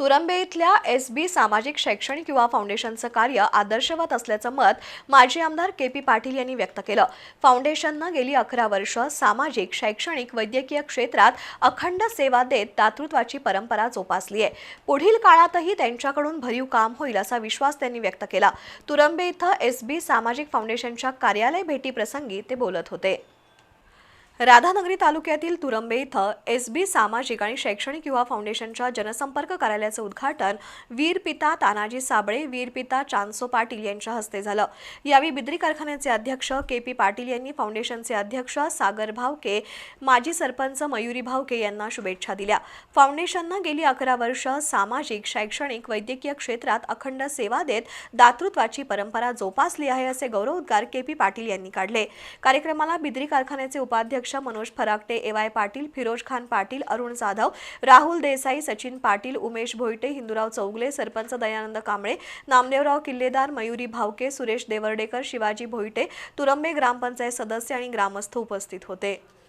तुरंबे इथल्या एस बी सामाजिक शैक्षणिक युवा फाउंडेशनचं कार्य आदर्शवत असल्याचं मत माजी आमदार के पी पाटील यांनी व्यक्त केलं. फाउंडेशननं गेली अकरा वर्ष सामाजिक शैक्षणिक वैद्यकीय क्षेत्रात अखंड सेवा देत दातृत्वाची परंपरा जोपासली आहे पुढील काळातही त्यांच्याकडून भरीव काम होईल असा विश्वास त्यांनी व्यक्त केला. तुरंबे इथं एस बी सामाजिक फाउंडेशनच्या कार्यालय भेटीप्रसंगी ते बोलत होते. राधानगरी तालुक्यातील तुरंबे इथं एस बी सामाजिक आणि शैक्षणिक युवा फाउंडेशनच्या जनसंपर्क कार्यालयाचं उद्घाटन वीरपिता तानाजी साबळे वीरपिता चांदसो पाटील यांच्या हस्ते झालं. यावेळी बिद्री कारखान्याचे अध्यक्ष के पी पाटील यांनी फाउंडेशनचे अध्यक्ष सागर भावके माजी सरपंच मयुरी भावके यांना शुभेच्छा दिल्या. फाउंडेशननं गेली अकरा वर्ष सामाजिक शैक्षणिक वैद्यकीय क्षेत्रात अखंड सेवा देत दातृत्वाची परंपरा जोपासली आहे असे गौरवोद्गार के पी पाटील यांनी काढले. कार्यक्रमाला बिद्री कारखान्याचे उपाध्यक्ष मनोज फराकटे ए वाय पाटील फिरोज खान पाटील अरुण जाधव राहुल देसाई सचिन पाटील उमेश भोईटे हिंदूराव चौगले सरपंच दयानंद कांबळे नामदेवराव किल्लेदार मयुरी भावके सुरेश देवर्डेकर शिवाजी भोईटे तुरंबे ग्रामपंचायत सदस्य आणि ग्रामस्थ उपस्थित होते.